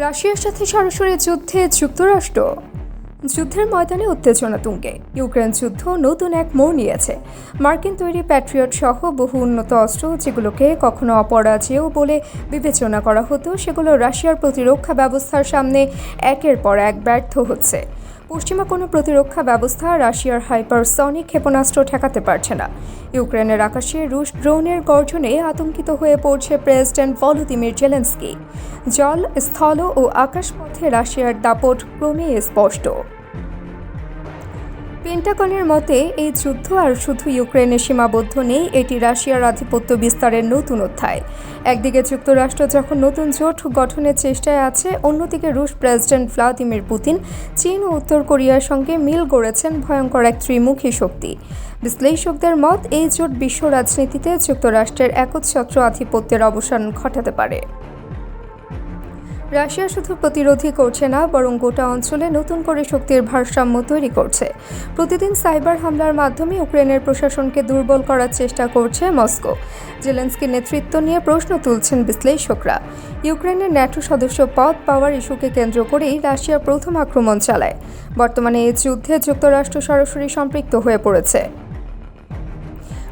রাশিয়ার সাথে সরাসরি যুদ্ধে যুক্তরাষ্ট্র। যুদ্ধের ময়দানে উত্তেজনা তুঙ্গে। ইউক্রেন যুদ্ধ নতুন এক মোড় নিয়েছে। মার্কিন তৈরি প্যাট্রিয়ট সহ বহু উন্নত অস্ত্র যেগুলোকে কখনো অপরাজেয় বলে বিবেচনা করা হতো, সেগুলো রাশিয়ার প্রতিরক্ষা ব্যবস্থার সামনে একের পর এক ব্যর্থ হচ্ছে। পশ্চিমা কোনো প্রতিরক্ষা ব্যবস্থা রাশিয়ার হাইপারসনিক ক্ষেপণাস্ত্র ঠেকাতে পারছে না। ইউক্রেনের আকাশে রুশ ড্রোনের গর্জনে আতঙ্কিত হয়ে পড়ছে প্রেসিডেন্ট ভলোদিমির জেলেন্সকি। জল, স্থল ও আকাশপথে রাশিয়ার দাপট ক্রমেই স্পষ্ট। পেন্টাগনের মতে, এই যুদ্ধ আর শুধু ইউক্রেনে সীমাবদ্ধ নেই, এটি রাশিয়ার আধিপত্য বিস্তারের নতুন অধ্যায়। একদিকে যুক্তরাষ্ট্র যখন নতুন জোট গঠনের চেষ্টায় আছে, অন্যদিকে রুশ প্রেসিডেন্ট ভ্লাদিমির পুতিন চীন ও উত্তর কোরিয়ার সঙ্গে মিল গড়েছেন ভয়ঙ্কর এক ত্রিমুখী শক্তি। বিশ্লেষকদের মত, এই জোট বিশ্ব রাজনীতিতে যুক্তরাষ্ট্রের একচ্ছত্র আধিপত্যের অবসান ঘটাতে পারে। রাশিয়া শুধু প্রতিরোধই করছে না, বরং গোটা অঞ্চলে নতুন করে শক্তির ভারসাম্য তৈরি করছে। প্রতিদিন সাইবার হামলার মাধ্যমে ইউক্রেনের প্রশাসনকে দুর্বল করার চেষ্টা করছে মস্কো। জেলেন্সকির নেতৃত্ব নিয়ে প্রশ্ন তুলছেন বিশ্লেষকরা। ইউক্রেনের ন্যাটো সদস্য পদ পাওয়ার ইস্যুকে কেন্দ্র করেই রাশিয়া প্রথম আক্রমণ চালায়। বর্তমানে এই যুদ্ধে যুক্তরাষ্ট্র সরাসরি সম্পৃক্ত হয়ে পড়েছে।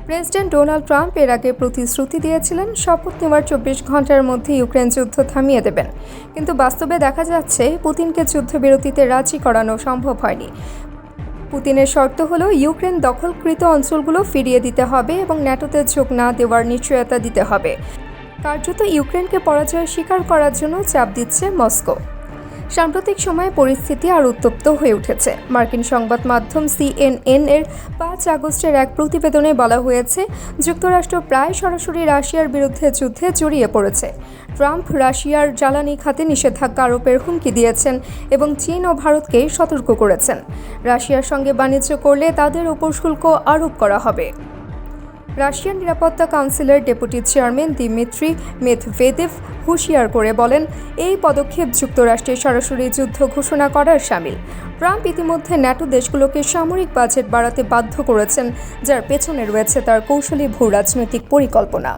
প্রেসিডেন্ট ডোনাল্ড ট্রাম্প এর আগে প্রতিশ্রুতি দিয়েছিলেন, শপথ নেওয়ার চব্বিশ ঘণ্টার মধ্যে ইউক্রেন যুদ্ধ থামিয়ে দেবেন। কিন্তু বাস্তবে দেখা যাচ্ছে, পুতিনকে যুদ্ধবিরতিতে রাজি করানো সম্ভব হয়নি। পুতিনের শর্ত হল, ইউক্রেন দখলকৃত অঞ্চলগুলো ফিরিয়ে দিতে হবে এবং ন্যাটোতে যোগ না দেওয়ার নিশ্চয়তা দিতে হবে। কার্যত ইউক্রেনকে পরাজয় স্বীকার করার জন্য চাপ দিচ্ছে মস্কো। সাম্প্রতিক সময়ে পরিস্থিতি আর উত্তপ্ত হয়ে উঠেছে। মার্কিন সংবাদ মাধ্যম সিএনএন এর পাঁচ আগস্টের এক প্রতিবেদনে বলা হয়েছে, যুক্তরাষ্ট্র প্রায় সরাসরি রাশিয়ার বিরুদ্ধে যুদ্ধে জড়িয়ে পড়েছে। ট্রাম্প রাশিয়ার জ্বালানি খাতে নিষেধাজ্ঞা আরোপের হুমকি দিয়েছেন এবং চীন ও ভারতকে সতর্ক করেছেন। রাশিয়ার সঙ্গে বাণিজ্য করলে তাদের উপর শুল্ক আরোপ করা হবে। রাশিয়ান নিরাপত্তা কাউন্সিলের ডেপুটি চেয়ারম্যান দিমিত্রি মেদভেদেভ হুঁশিয়ার করে বলেন, এই পদক্ষেপ যুক্তরাষ্ট্রের সরাসরি যুদ্ধ ঘোষণা করার সামিল। ট্রাম্প ইতিমধ্যে ন্যাটো দেশগুলোকে সামরিক বাজেট বাড়াতে বাধ্য করেছেন, যার পেছনে রয়েছে তার কৌশলী ভূ রাজনৈতিক পরিকল্পনা।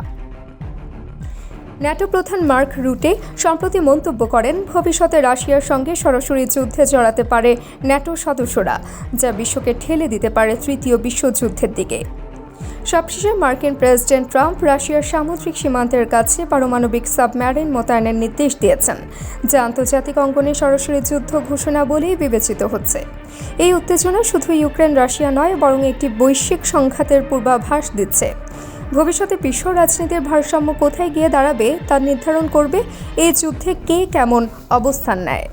ন্যাটো প্রধান মার্ক রুটে সম্প্রতি মন্তব্য করেন, ভবিষ্যতে রাশিয়ার সঙ্গে সরাসরি যুদ্ধে জড়াতে পারে ন্যাটো সদস্যরা, যা বিশ্বকে ঠেলে দিতে পারে তৃতীয় বিশ্বযুদ্ধের দিকে। সবশেষে মার্কিন প্রেসিডেন্ট ট্রাম্প রাশিয়ার সামুদ্রিক সীমান্তের কাছে পারমাণবিক সাবমেরিন মোতায়েনের নির্দেশ দিয়েছেন, যা আন্তর্জাতিক অঙ্গনে সরাসরি যুদ্ধ ঘোষণা বলেই বিবেচিত হচ্ছে। এই উত্তেজনা শুধু ইউক্রেন, রাশিয়া নয়, বরং একটি বৈশ্বিক সংঘাতের পূর্বাভাস দিচ্ছে। ভবিষ্যতে বিশ্ব রাজনীতির ভারসাম্য কোথায় গিয়ে দাঁড়াবে তা নির্ধারণ করবে এই যুদ্ধে কে কেমন অবস্থান নেয়।